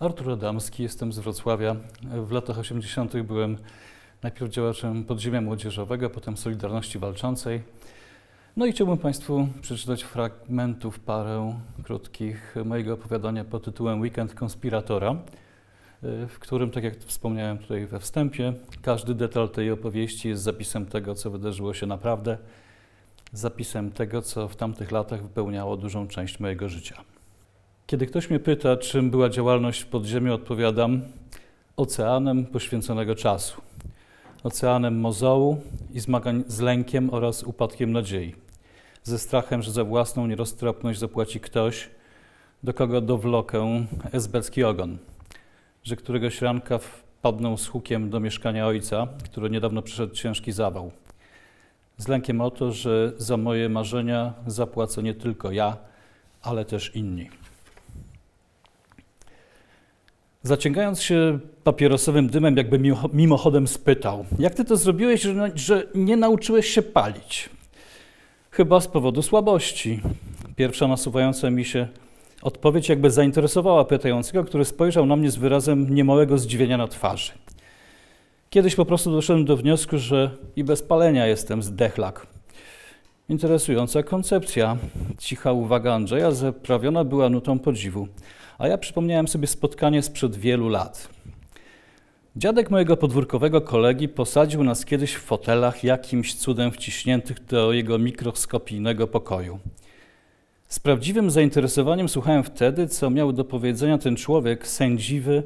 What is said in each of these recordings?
Artur Adamski, jestem z Wrocławia. W latach 80. byłem najpierw działaczem podziemia młodzieżowego, potem Solidarności Walczącej. No i chciałbym Państwu przeczytać fragmentów, parę krótkich mojego opowiadania pod tytułem Weekend Konspiratora, w którym, tak jak wspomniałem tutaj we wstępie, każdy detal tej opowieści jest zapisem tego, co wydarzyło się naprawdę, zapisem tego, co w tamtych latach wypełniało dużą część mojego życia. Kiedy ktoś mnie pyta, czym była działalność w podziemiu, odpowiadam oceanem poświęconego czasu, oceanem mozołu i zmagań z lękiem oraz upadkiem nadziei, ze strachem, że za własną nieroztropność zapłaci ktoś, do kogo dowlokę esbecki ogon, że któregoś ranka wpadną z hukiem do mieszkania ojca, który niedawno przeszedł ciężki zawał. Z lękiem o to, że za moje marzenia zapłacę nie tylko ja, ale też inni. Zaciągając się papierosowym dymem, jakby mimochodem spytał: Jak ty to zrobiłeś, że, że nie nauczyłeś się palić? Chyba z powodu słabości. Pierwsza nasuwająca mi się odpowiedź jakby zainteresowała pytającego, który spojrzał na mnie z wyrazem niemałego zdziwienia na twarzy. Kiedyś po prostu doszedłem do wniosku, że i bez palenia jestem zdechlak. Interesująca koncepcja. Cicha uwaga Andrzeja zaprawiona była nutą podziwu. A ja przypomniałem sobie spotkanie sprzed wielu lat. Dziadek mojego podwórkowego kolegi posadził nas kiedyś w fotelach jakimś cudem wciśniętych do jego mikroskopijnego pokoju. Z prawdziwym zainteresowaniem słuchałem wtedy, co miał do powiedzenia ten człowiek sędziwy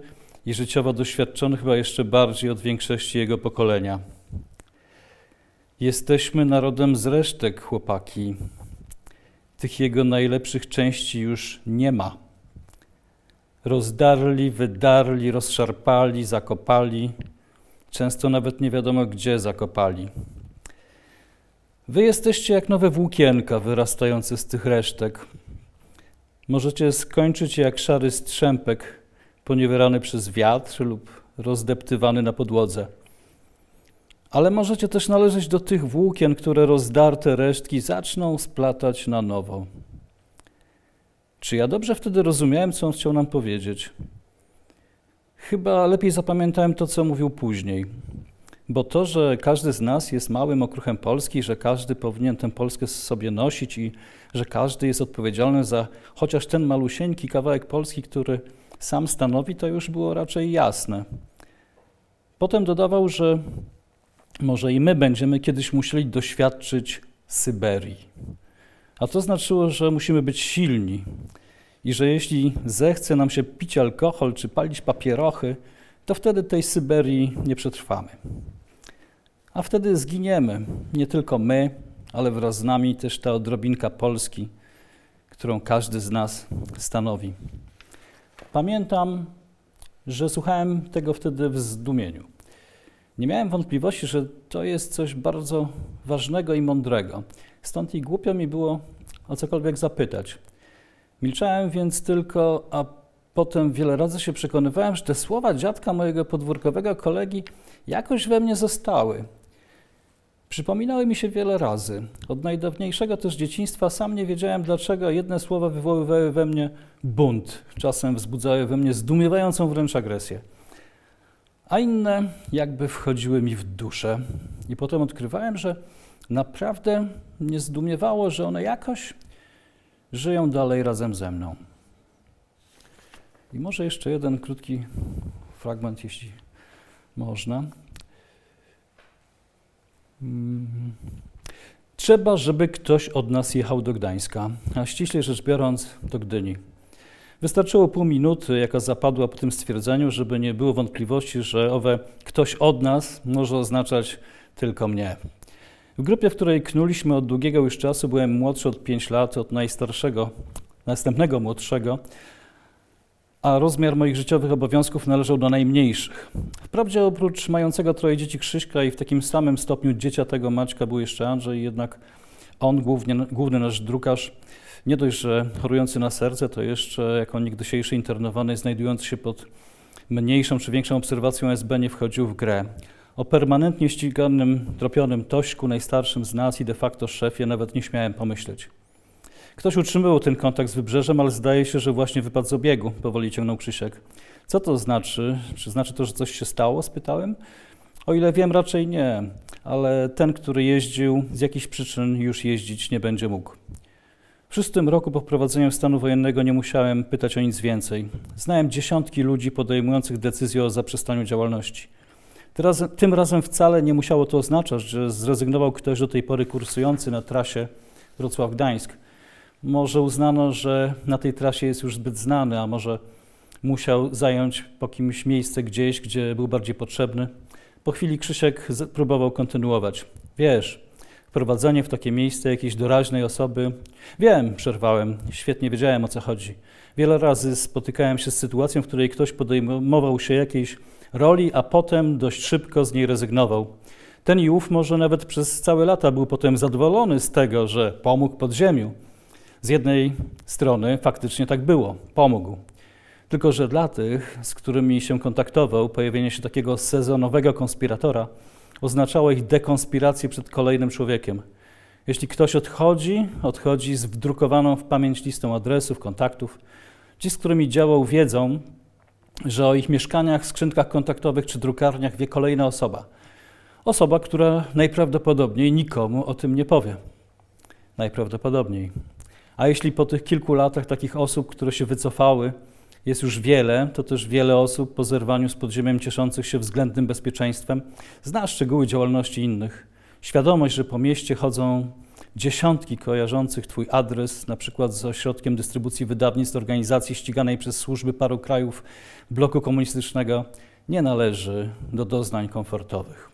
i życiowo doświadczony chyba jeszcze bardziej od większości jego pokolenia. Jesteśmy narodem z resztek, chłopaki. Tych jego najlepszych części już nie ma. Rozdarli, wydarli, rozszarpali, zakopali, często nawet nie wiadomo gdzie zakopali. Wy jesteście jak nowe włókienka wyrastające z tych resztek. Możecie skończyć jak szary strzępek poniewierany przez wiatr lub rozdeptywany na podłodze. Ale możecie też należeć do tych włókien, które rozdarte resztki zaczną splatać na nowo. Czy ja dobrze wtedy rozumiałem, co on chciał nam powiedzieć? Chyba lepiej zapamiętałem to, co mówił później. Bo to, że każdy z nas jest małym okruchem Polski, że każdy powinien tę Polskę sobie nosić i że każdy jest odpowiedzialny za chociaż ten malusieńki kawałek Polski, który sam stanowi, to już było raczej jasne. Potem dodawał, że może i my będziemy kiedyś musieli doświadczyć Syberii. A to znaczyło, że musimy być silni i że jeśli zechce nam się pić alkohol czy palić papierochy, to wtedy tej Syberii nie przetrwamy. A wtedy zginiemy, nie tylko my, ale wraz z nami też ta odrobinka Polski, którą każdy z nas stanowi. Pamiętam, że słuchałem tego wtedy w zdumieniu. Nie miałem wątpliwości, że to jest coś bardzo ważnego i mądrego. Stąd i głupio mi było o cokolwiek zapytać. Milczałem więc tylko, a potem wiele razy się przekonywałem, że te słowa dziadka mojego podwórkowego kolegi jakoś we mnie zostały. Przypominały mi się wiele razy. Od najdawniejszego też dzieciństwa sam nie wiedziałem, dlaczego jedne słowa wywoływały we mnie bunt, czasem wzbudzały we mnie zdumiewającą wręcz agresję, a inne jakby wchodziły mi w duszę. I potem odkrywałem, że naprawdę mnie zdumiewało, że one jakoś żyją dalej razem ze mną. I może jeszcze jeden krótki fragment, jeśli można. Trzeba, żeby ktoś od nas jechał do Gdańska, a ściślej rzecz biorąc do Gdyni. Wystarczyło pół minuty, jaka zapadła po tym stwierdzeniu, żeby nie było wątpliwości, że owe ktoś od nas może oznaczać tylko mnie. W grupie, w której knuliśmy od długiego już czasu, byłem młodszy od 5 lat od najstarszego, następnego młodszego, a rozmiar moich życiowych obowiązków należał do najmniejszych. Wprawdzie oprócz mającego troje dzieci Krzyśka i w takim samym stopniu dziecia tego Maćka był jeszcze Andrzej, jednak on, głównie, główny nasz drukarz, nie dość, że chorujący na serce, to jeszcze jako nigdysiejszy internowany, znajdujący się pod mniejszą czy większą obserwacją SB nie wchodził w grę. O permanentnie ściganym, tropionym Tośku, najstarszym z nas i de facto szefie, nawet nie śmiałem pomyśleć. Ktoś utrzymywał ten kontakt z wybrzeżem, ale zdaje się, że właśnie wypadł z obiegu, powoli ciągnął Krzysiek. Co to znaczy? Czy znaczy to, że coś się stało? spytałem. O ile wiem, raczej nie, ale ten, który jeździł, z jakichś przyczyn już jeździć nie będzie mógł. W szóstym roku po wprowadzeniu stanu wojennego nie musiałem pytać o nic więcej. Znałem dziesiątki ludzi podejmujących decyzję o zaprzestaniu działalności. Teraz, tym razem wcale nie musiało to oznaczać, że zrezygnował ktoś do tej pory kursujący na trasie Wrocław-Gdańsk. Może uznano, że na tej trasie jest już zbyt znany, a może musiał zająć po kimś miejsce gdzieś, gdzie był bardziej potrzebny. Po chwili Krzysiek próbował kontynuować. Wiesz, wprowadzenie w takie miejsce jakiejś doraźnej osoby. Wiem, przerwałem, świetnie wiedziałem o co chodzi. Wiele razy spotykałem się z sytuacją, w której ktoś podejmował się jakiejś roli, a potem dość szybko z niej rezygnował. Ten i ów może nawet przez całe lata był potem zadowolony z tego, że pomógł podziemiu. Z jednej strony faktycznie tak było, pomógł. Tylko, że dla tych, z którymi się kontaktował, pojawienie się takiego sezonowego konspiratora oznaczało ich dekonspirację przed kolejnym człowiekiem. Jeśli ktoś odchodzi, odchodzi z wdrukowaną w pamięć listą adresów, kontaktów. Ci, z którymi działał, wiedzą, że o ich mieszkaniach, skrzynkach kontaktowych czy drukarniach wie kolejna osoba. Osoba, która najprawdopodobniej nikomu o tym nie powie. Najprawdopodobniej. A jeśli po tych kilku latach takich osób, które się wycofały, jest już wiele, to też wiele osób po zerwaniu z podziemiem cieszących się względnym bezpieczeństwem zna szczegóły działalności innych. Świadomość, że po mieście chodzą dziesiątki kojarzących Twój adres, na przykład z ośrodkiem dystrybucji wydawnictw organizacji ściganej przez służby paru krajów bloku komunistycznego, nie należy do doznań komfortowych.